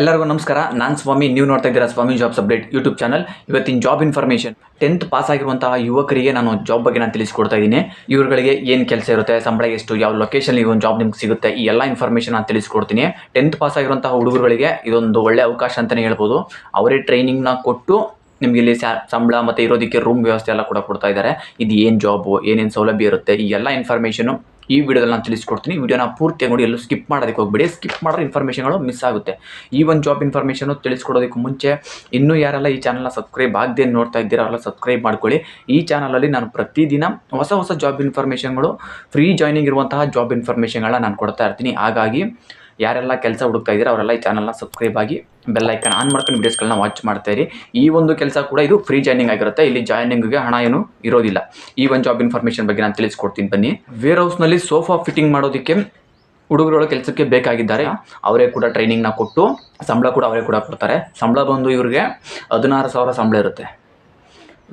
ಎಲ್ಲರಿಗೂ ನಮಸ್ಕಾರ. ನಾನು ಸ್ವಾಮಿ, ನೀವು ನೋಡ್ತಾ ಇದ್ದೀರಾ ಸ್ವಾಮಿ ಜಾಬ್ಸ್ ಅಪ್ಡೇಟ್ ಯೂಟ್ಯೂಬ್ ಚಾನಲ್ ಇವತ್ತಿನ ಜಾಬ್ ಇನ್ಫಾರ್ಮೇಷನ್ ಟೆಂತ್ ಪಾಸ್ ಆಗಿರುವಂತಹ ಯುವಕರಿಗೆ ನಾನು ಜಾಬ್ ಬಗ್ಗೆ ನಾನು ತಿಳಿಸ್ಕೊಡ್ತಾ ಇದ್ದೀನಿ. ಇವ್ರುಗಳಿಗೆ ಏನು ಕೆಲಸ ಇರುತ್ತೆ, ಸಂಬಳ ಎಷ್ಟು, ಯಾವ ಲೊಕೇಶನ್ ಈ ಒಂದು ಜಾಬ್ ನಿಮ್ಗೆ ಸಿಗುತ್ತೆ, ಈ ಎಲ್ಲ ಇನ್ಫಾರ್ಮೇಷನ್ ನಾನು ತಿಳಿಸ್ಕೊಡ್ತೀನಿ. ಟೆಂತ್ ಪಾಸ್ ಆಗಿರುವಂತಹ ಹುಡುಗರುಗಳಿಗೆ ಇದೊಂದು ಒಳ್ಳೆ ಅವಕಾಶ ಅಂತಲೇ ಹೇಳ್ಬೋದು. ಅವರೇ ಟ್ರೈನಿಂಗ್ನ ಕೊಟ್ಟು ನಿಮಗೆ ಇಲ್ಲಿ ಸಂಬಳ ಮತ್ತು ಇರೋದಕ್ಕೆ ರೂಮ್ ವ್ಯವಸ್ಥೆ ಎಲ್ಲ ಕೂಡ ಕೊಡ್ತಾ ಇದ್ದಾರೆ. ಇದು ಏನು ಜಾಬು ಏನೇನು ಸೌಲಭ್ಯ ಇರುತ್ತೆ, ಈ ಎಲ್ಲ ಇನ್ಫಾರ್ಮೇಷನು ಈ ವಿಡಿಯೋದಲ್ಲಿ ನಾನು ತಿಳಿಸ್ಕೊಡ್ತೀನಿ. ವಿಡಿಯೋನ ಪೂರ್ತಿ ನೋಡಿ, ಎಲ್ಲೂ ಸ್ಕಿಪ್ ಮಾಡೋದಕ್ಕೆ ಹೋಗ್ಬೇಡಿ. ಸ್ಕಿಪ್ ಮಾಡಿದ್ರೆ ಇನ್ಫಾರ್ಮೇಷನ್ಗಳು ಮಿಸ್ ಆಗುತ್ತೆ. ಈ ಒಂದು ಜಾಬ್ ಇನ್ಫಾರ್ಮೇಷನು ತಿಳಿಸ್ಕೊಡೋದಕ್ಕೆ ಮುಂಚೆ ಇನ್ನೂ ಯಾರೆಲ್ಲ ಈ ಚಾನಲ್ನ ಸಬ್ಸ್ಕ್ರೈಬ್ ಆಗದೆ ನೋಡ್ತಾ ಇದ್ದೀರಾ ಅವರೆಲ್ಲ ಸಬ್ಸ್ಕ್ರೈಬ್ ಮಾಡ್ಕೊಳ್ಳಿ. ಈ ಚಾನಲಲ್ಲಿ ನಾನು ಪ್ರತಿದಿನ ಹೊಸ ಹೊಸ ಜಾಬ್ ಇನ್ಫಾರ್ಮೇಷನ್ಗಳು ಫ್ರೀ ಜಾಯ್ನಿಂಗ್ ಇರುವಂತಹ ಜಾಬ್ ಇನ್ಫಾರ್ಮೇಷನ್ಗಳನ್ನ ನಾನು ಕೊಡ್ತಾ ಇರ್ತೀನಿ. ಹಾಗಾಗಿ ಯಾರೆಲ್ಲ ಕೆಲಸ ಹುಡುಕ್ತಾ ಇದ್ದೀರಾ ಅವರೆಲ್ಲ ಈ ಚಾನಲ್ನ ಸಬ್ಸ್ಕ್ರೈಬ್ ಆಗಿ ಬೆಲ್ ಐಕನ್ ಆನ್ ಮಾಡ್ಕೊಂಡು ವೀಡಿಯೋಸ್ಗಳನ್ನ ವಾಚ್ ಮಾಡ್ತಾ ಇರಿ. ಈ ಒಂದು ಕೆಲಸ ಕೂಡ ಇದು ಫ್ರೀ ಜಾಯ್ನಿಂಗ್ ಆಗಿರುತ್ತೆ. ಇಲ್ಲಿ ಜಾಯ್ನಿಂಗ್ಗೆ ಹಣ ಏನು ಇರೋದಿಲ್ಲ. ಈ ಒಂದು ಜಾಬ್ ಇನ್ಫಾರ್ಮೇಷನ್ ಬಗ್ಗೆ ನಾನು ತಿಳಿಸ್ಕೊಡ್ತೀನಿ ಬನ್ನಿ. ವೇರ್ ಹೌಸ್ನಲ್ಲಿ ಸೋಫಾ ಫಿಟ್ಟಿಂಗ್ ಮಾಡೋದಕ್ಕೆ ಹುಡುಗರುಗಳ ಕೆಲಸಕ್ಕೆ ಬೇಕಾಗಿದ್ದಾರೆ. ಅವರೇ ಕೂಡ ಟ್ರೈನಿಂಗ್ನ ಕೊಟ್ಟು ಸಂಬಳ ಕೂಡ ಅವರೇ ಕೂಡ ಕೊಡ್ತಾರೆ. ಸಂಬಳ ಬಂದು ಇವರಿಗೆ ಹದಿನಾರು ಸಾವಿರ ಸಂಬಳ ಇರುತ್ತೆ.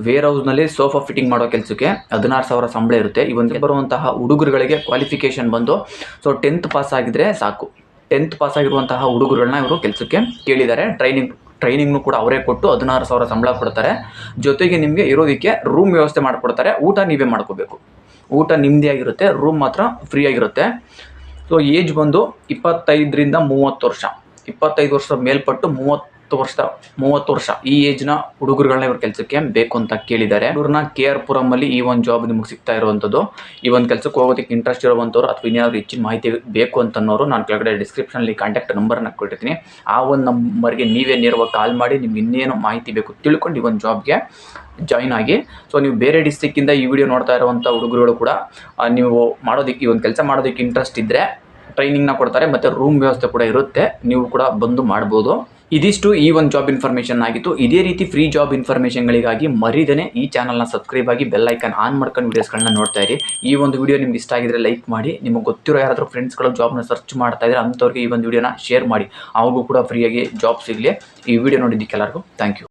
ವೇರ್ ಹೌಸ್ನಲ್ಲಿ ಸೋಫಾ ಫಿಟ್ಟಿಂಗ್ ಮಾಡೋ ಕೆಲಸಕ್ಕೆ ಹದಿನಾರು ಸಾವಿರ ಸಂಬಳ ಇರುತ್ತೆ. ಈ ಒಂದು ಬರುವಂತಹ ಹುಡುಗರುಗಳಿಗೆ ಕ್ವಾಲಿಫಿಕೇಷನ್ ಬಂದು ಸೊ ಟೆಂತ್ ಪಾಸ್ ಆಗಿದ್ರೆ ಸಾಕು. ಟೆಂತ್ ಪಾಸ್ ಆಗಿರುವಂತಹ ಹುಡುಗರುಗಳನ್ನ ಇವರು ಕೆಲಸಕ್ಕೆ ಕೇಳಿದ್ದಾರೆ. ಟ್ರೈನಿಂಗ್ ಟ್ರೈನಿಂಗ್ನು ಕೂಡ ಅವರೇ ಕೊಟ್ಟು ಹದಿನಾರು ಸಾವಿರ ಸಂಬಳ ಕೊಡ್ತಾರೆ. ಜೊತೆಗೆ ನಿಮಗೆ ಇರೋದಕ್ಕೆ ರೂಮ್ ವ್ಯವಸ್ಥೆ ಮಾಡಿಕೊಡ್ತಾರೆ. ಊಟ ನೀವೇ ಮಾಡ್ಕೋಬೇಕು. ಊಟ ನಿಮ್ಮದೇ ಆಗಿರುತ್ತೆ ರೂಮ್ ಮಾತ್ರ ಫ್ರೀ ಆಗಿರುತ್ತೆ. ಸೊ ಏಜ್ ಬಂದು ಇಪ್ಪತ್ತೈದರಿಂದ ಮೂವತ್ತು ವರ್ಷ. ಇಪ್ಪತ್ತೈದು ವರ್ಷ ಮೇಲ್ಪಟ್ಟು ಮೂವತ್ತು ವರ್ಷ, ಮೂವತ್ತು ವರ್ಷ ಈ ಏಜ್ನ ಹುಡುಗರುಗಳನ್ನ ಇವ್ರ ಕೆಲಸಕ್ಕೆ ಬೇಕು ಅಂತ ಕೇಳಿದ್ದಾರೆ. ಇವ್ರನ್ನ ಕೆ ಆರ್ ಪುರಮಲ್ಲಿ ಈ ಒಂದು ಜಾಬ್ ನಿಮಗೆ ಸಿಗ್ತಾ ಇರುವಂಥದ್ದು. ಈ ಒಂದು ಕೆಲಸಕ್ಕೆ ಹೋಗೋದಕ್ಕೆ ಇಂಟ್ರೆಸ್ಟ್ ಇರುವಂಥವ್ರು ಅಥವಾ ಇನ್ಯಾವ್ದು ಹೆಚ್ಚಿನ ಮಾಹಿತಿ ಬೇಕು ಅಂತನ್ನೋರು ನಾನು ಕೆಳಗಡೆ ಡಿಸ್ಕ್ರಿಪ್ಷನಲ್ಲಿ ಕಾಂಟ್ಯಾಕ್ಟ್ ನಂಬರ್ನ ಕೊಟ್ಟಿರ್ತೀನಿ. ಆ ಒಂದು ನಂಬರ್ಗೆ ನೀವೇ ನೇರವಾಗಿ ಕಾಲ್ ಮಾಡಿ ನಿಮ್ಗೆ ಇನ್ನೇನು ಮಾಹಿತಿ ಬೇಕು ತಿಳ್ಕೊಂಡು ಈ ಒಂದು ಜಾಬ್ಗೆ ಜಾಯ್ನ್ ಆಗಿ. ಸೊ ನೀವು ಬೇರೆ ಡಿಸ್ಟಿಕ್ಕಿಂದ ಈ ವಿಡಿಯೋ ನೋಡ್ತಾ ಇರುವಂಥ ಹುಡುಗರುಗಳು ಕೂಡ ನೀವು ಮಾಡೋದಕ್ಕೆ ಈ ಒಂದು ಕೆಲಸ ಮಾಡೋದಕ್ಕೆ ಇಂಟ್ರೆಸ್ಟ್ ಇದ್ದರೆ ಟ್ರೈನಿಂಗ್ನ ಕೊಡ್ತಾರೆ, ಮತ್ತು ರೂಮ್ ವ್ಯವಸ್ಥೆ ಕೂಡ ಇರುತ್ತೆ. ನೀವು ಕೂಡ ಬಂದು ಮಾಡ್ಬೋದು. ಇದಿಷ್ಟು ಈ ಒಂದು ಜಾಬ್ ಇನ್ಫಾರ್ಮೇಷನ್ ಆಗಿತ್ತು. ಇದೇ ರೀತಿ ಫ್ರೀ ಜಾಬ್ ಇನ್ಫಾರ್ಮೇಷನ್ಗಳಿಗಾಗಿ ಮರಿದನೆ ಈ ಚಾನಲ್ನ ಸಬ್ಸ್ಕ್ರೈಬ್ ಆಗಿ ಬೆಲ್ ಐಕನ್ ಆನ್ ಮಾಡ್ಕೊಂಡು ವೀಡಿಯೋಸ್ಗಳನ್ನ ನೋಡ್ತಾ ಇರಿ. ಈ ಒಂದು ವಿಡಿಯೋ ನಿಮ್ಗೆ ಇಷ್ಟ ಆಗಿದ್ರೆ ಲೈಕ್ ಮಾಡಿ, ನಿಮಗೆ ಗೊತ್ತಿರೋ ಯಾರಾದರೂ ಫ್ರೆಂಡ್ಸ್ಗಳು ಜಾಬ್ನ ಸರ್ಚ್ ಮಾಡ್ತಾ ಇದ್ರೆ ಅಂಥವ್ರಿಗೆ ಈ ಒಂದು ವಿಡಿಯೋನ ಶೇರ್ ಮಾಡಿ. ಅವ್ರಿಗೂ ಕೂಡ ಫ್ರೀಯಾಗಿ ಜಾಬ್ ಸಿಗಲಿ. ಈ ವಿಡಿಯೋ ನೋಡಿದ್ದಕ್ಕೆ ಎಲ್ಲರಿಗೂ ಥ್ಯಾಂಕ್ ಯು